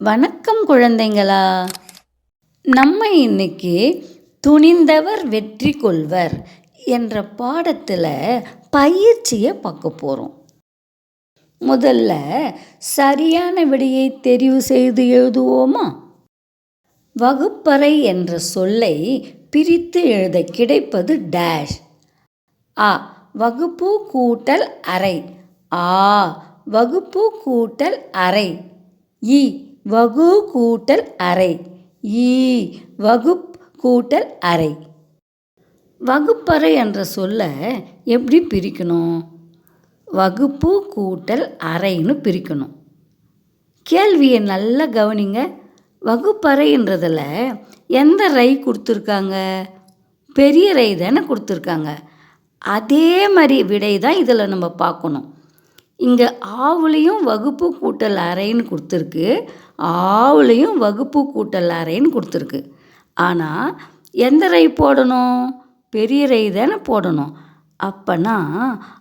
வணக்கம் குழந்தைங்களா. நம்ம இன்னைக்கு துணிந்தவர் வெற்றி கொள்வர் என்ற பாடத்தில் பயிற்சியை பார்க்க போகிறோம் முதல்ல சரியான விடையை தெரிவு செய்து எழுதுவோமா? வகுப்பறை என்ற சொல்லை பிரித்து எழுத கிடைப்பது டேஷ் ஆ வகுப்பு கூட்டல் அறை. ஆ வகுப்பு கூட்டல் அறை. இ வகு கூட்டல் அறை. ஈ வகுப் கூட்டல் அறை. வகுப்பறை என்ற சொல்ல எப்படி பிரிக்கணும்? வகுப்பு கூட்டல் அறைன்னு பிரிக்கணும். கேள்வியை நல்லா கவனிங்க. வகுப்பறைன்றதில் எந்த ரை கொடுத்துருக்காங்க? பெரிய ரை தானே கொடுத்துருக்காங்க. அதே மாதிரி விடை தான் இதில் நம்ம பார்க்கணும். இங்கே ஆவுலேயும் வகுப்பு கூட்டல் அறைன்னு கொடுத்துருக்கு. ஆவுலேயும் வகுப்பு கூட்டல் அறைன்னு கொடுத்துருக்கு. ஆனால் எந்த ரை போடணும்? பெரிய ரை தானே போடணும். அப்போனா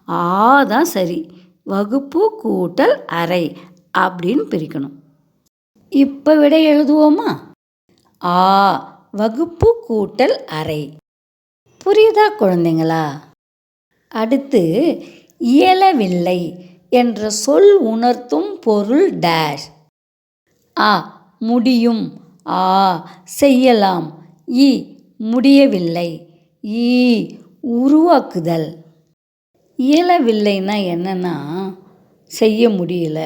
ஆ தான் சரி. வகுப்பு கூட்டல் அறை அப்படின்னு பிரிக்கணும். இப்போ விட எழுதுவோமா? ஆ வகுப்பு கூட்டல் அறை. புரியுதா குழந்தைங்களா? அடுத்து இயலவில்லை என்ற சொல் உணர்த்தும் பொருள் டேஷ். ஆ முடியும். ஆ செய்யலாம். இ முடியவில்லை. ஈ உருவாக்குதல். இயலவில்லைன்னா என்னன்னா செய்ய முடியல.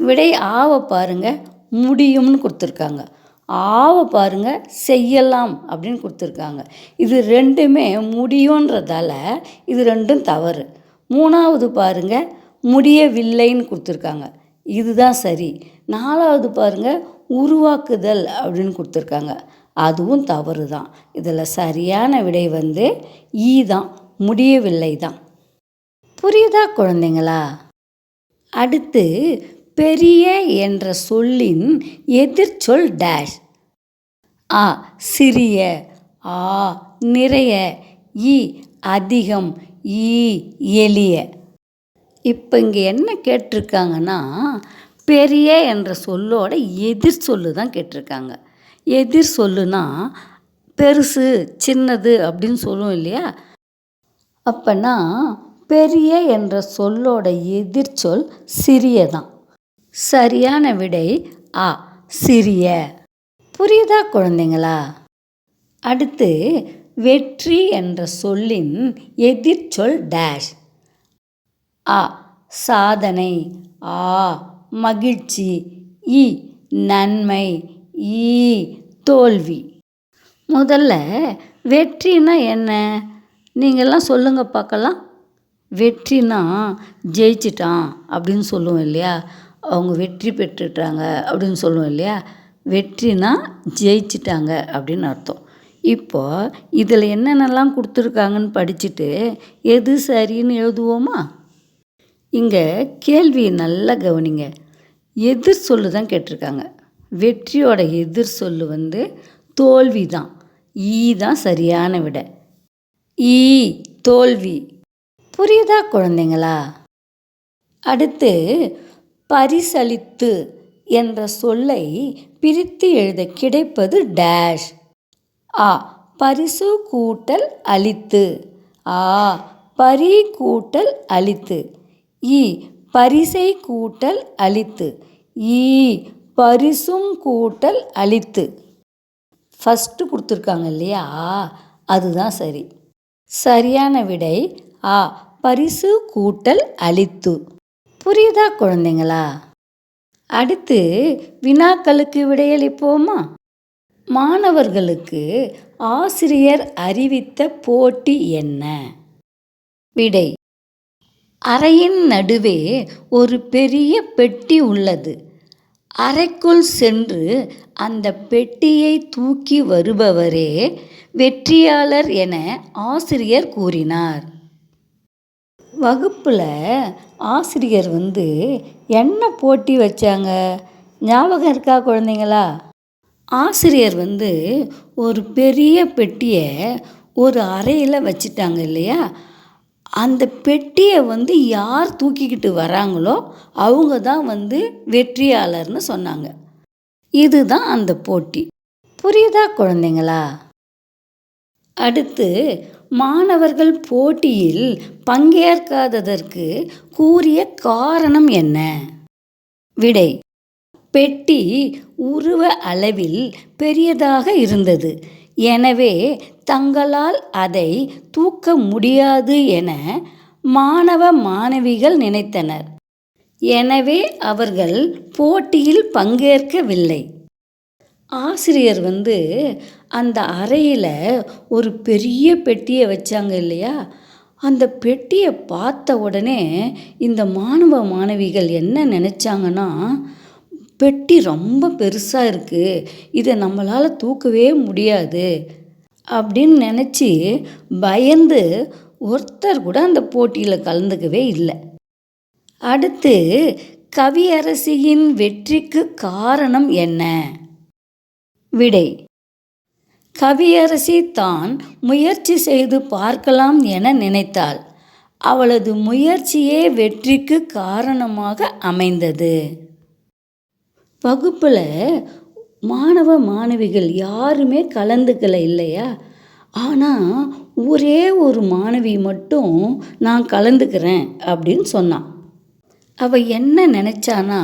விடை ஆவை பாருங்க முடியும்னு கொடுத்துருக்காங்க. ஆவை பாருங்க செய்யலாம் அப்படின்னு கொடுத்துருக்காங்க. இது ரெண்டுமே முடியுன்றதால இது ரெண்டும் தவறு. மூணாவது பாருங்க முடியவில்லைன்னு கொடுத்துருக்காங்க. இதுதான் சரி. நாலாவது பாருங்க உருவாக்குதல் அப்படின்னு கொடுத்துருக்காங்க. அதுவும் தவறு தான். இதில் சரியான விடை வந்து ஈ தான் முடியவில்லை தான். புரியுதா குழந்தைங்களா? அடுத்து பெரிய என்ற சொல்லின் எதிர்ச்சொல் டேஷ். ஆ சிறிய ஆ நிறைய இ அதிகம் ஈ எளிய. இப்போ இங்கே என்ன கேட்டிருக்காங்கன்னா பெரிய என்ற சொல்லோட எதிர் சொல்லு தான் கேட்டிருக்காங்க. எதிர் சொல்லுனா பெருசு சின்னது அப்படின்னு சொல்லுவோம் இல்லையா? அப்போனா பெரிய என்ற சொல்லோட எதிர்ச்சொல் சிறிய தான். சரியான விடை ஆ சிறிய. புரியுதா குழந்தைங்களா? அடுத்து வெற்றி என்ற சொல்லின் எதிர்ச்சொல் டேஷ் ஆ சாதனை. ஆ மகிழ்ச்சி. இ நன்மை. ஈ தோல்வி. முதல்ல வெற்றினா என்ன? நீங்கள்லாம் சொல்லுங்கள் பார்க்கலாம். வெற்றினா ஜெயிச்சிட்டான் அப்படின்னு சொல்லுவோம் இல்லையா? அவங்க வெற்றி பெற்றுட்டாங்க அப்படின்னு சொல்லுவோம் இல்லையா? வெற்றினா ஜெயிச்சிட்டாங்க அப்படின்னு அர்த்தம். இப்போ இதில் என்னென்னலாம் கொடுத்துருக்காங்கன்னு படிச்சுட்டு எது சரின்னு எழுதுவோமா? இங்கே கேள்வியை நல்லா கவனிங்க. எதிர் சொல்லு தான் கேட்டிருக்காங்க. வெற்றியோட எதிர் சொல்லு வந்து தோல்வி தான். ஈ தான் சரியான விட. ஈ தோல்வி. புரியுதா குழந்தைங்களா? அடுத்து பரிசளித்து என்ற சொல்லை பிரித்து எழுத கிடைப்பது டேஷ். ஆ பரிசு கூட்டல் அளித்து ஆ பரி கூட்டல் அளித்து இ பரிசை கூட்டல் அளித்து. ஈ பரிசும் கூட்டல் அளித்து. ஃபஸ்ட்டு கொடுத்துருக்காங்க இல்லையா? அதுதான் சரி. சரியான விடை ஆ பரிசு கூட்டல் அளித்து. புரியுதா குழந்தைங்களா? அடுத்து வினாக்களுக்கு விடையளிப்போமா? மாணவர்களுக்கு ஆசிரியர் அறிவித்த போட்டி என்ன? விடை அறையின் நடுவே ஒரு பெரிய பெட்டி உள்ளது. அறைக்குள் சென்று அந்த பெட்டியை தூக்கி வருபவரே வெற்றியாளர் என ஆசிரியர் கூறினார். வகுப்பில் ஆசிரியர் வந்து என்ன போட்டி வச்சாங்க? ஞாபகம் இருக்கா குழந்தைங்களா? ஆசிரியர் வந்து ஒரு பெரிய பெட்டியை ஒரு அறையில் வச்சுட்டாங்க இல்லையா? அந்த பெட்டியை வந்து யார் தூக்கிக்கிட்டு வராங்களோ அவங்க தான் வந்து வெற்றியாளர்னு சொன்னாங்க. இதுதான் அந்த போட்டி. புரியுதா குழந்தைங்களா? அடுத்து மாணவர்கள் போட்டியில் பங்கேற்காததற்கு கூறிய காரணம் என்ன? விடை பெட்டி உருவ அளவில் பெரியதாக இருந்தது. எனவே தங்களால் அதை தூக்க முடியாது என மாணவ மாணவிகள் நினைத்தனர். எனவே அவர்கள் போட்டியில் பங்கேற்கவில்லை. ஆசிரியர் வந்து அந்த அறையில் ஒரு பெரிய பெட்டியை வச்சாங்க இல்லையா? அந்த பெட்டியை பார்த்த உடனே இந்த மாணவ மாணவிகள் என்ன நினச்சாங்கன்னா பெட்டி ரொம்ப பெருசாக இருக்குது இதை நம்மளால் தூக்கவே முடியாது. அப்படின்னு நினச்சி பயந்து ஒருத்தர் கூட அந்த போட்டியில் கலந்துக்கவே இல்லை. அடுத்து கவியரசியின் வெற்றிக்கு காரணம் என்ன? விடை. கவியரசி தான் முயற்சி செய்து பார்க்கலாம் என நினைத்தாள். அவளது முயற்சியே வெற்றிக்கு காரணமாக அமைந்தது. வகுப்பில் மாணவ மாணவிகள் யாருமே கலந்துக்கல இல்லையா? ஆனால் ஒரே ஒரு மாணவி மட்டும் நான் கலந்துக்கிறேன் அப்படின்னு சொன்னான். அவள் என்ன நினச்சானா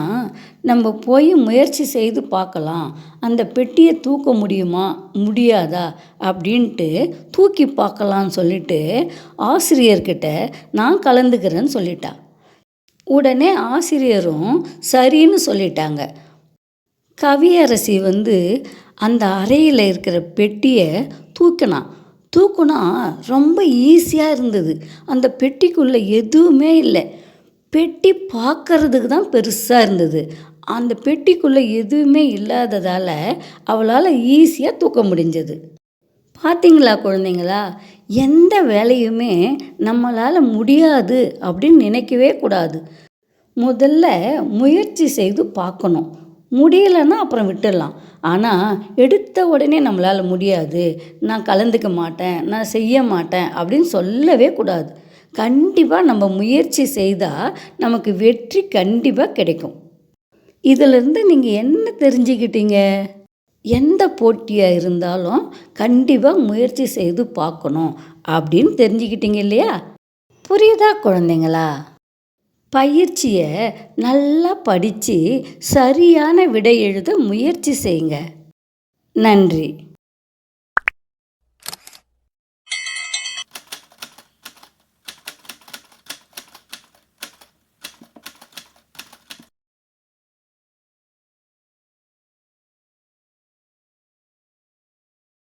நம்ம போய் முயற்சி செய்து பார்க்கலாம். அந்த பெட்டியை தூக்க முடியுமா? முடியாதா? அப்படின்ட்டு தூக்கி பார்க்கலான்னு சொல்லிட்டு ஆசிரியர்கிட்ட நான் கலந்துக்கிறேன்னு சொல்லிட்டா. உடனே ஆசிரியரும் சரின்னு சொல்லிட்டாங்க. கவியரசி வந்து அந்த அறையில் இருக்கிற பெட்டியை தூக்கினான் தூக்குனா ரொம்ப ஈஸியாக இருந்தது. அந்த பெட்டிக்குள்ளே எதுவுமே இல்லை. பெட்டி பார்க்கறதுக்கு தான் பெருசாக இருந்தது. அந்த பெட்டிக்குள்ளே எதுவுமே இல்லாததால் அவளால் ஈஸியாக தூக்க முடிஞ்சது. பார்த்தீங்களா குழந்தைங்களா? எந்த வேலையுமே நம்மளால் முடியாது அப்படின்னு நினைக்கவே கூடாது. முதல்ல முயற்சி செய்து பார்க்கணும். முடியலைன்னா அப்புறம் விட்டுடலாம். ஆனால் எடுத்த உடனே நம்மளால் முடியாது. நான் கலந்துக்க மாட்டேன் நான் செய்ய மாட்டேன் அப்படின்னு சொல்லவே கூடாது. கண்டிப்பாக நம்ம முயற்சி செய்தால் நமக்கு வெற்றி கண்டிப்பாக கிடைக்கும். இதிலிருந்து நீங்கள் என்ன தெரிஞ்சுக்கிட்டீங்க? எந்த போட்டியாக இருந்தாலும் கண்டிப்பாக முயற்சி செய்து பார்க்கணும் அப்படின்னு தெரிஞ்சுக்கிட்டீங்க இல்லையா? புரியுதா குழந்தைங்களா? பயிற்சியை நல்லா படித்து சரியான விடை எழுத முயற்சி செய்யுங்க. நன்றி.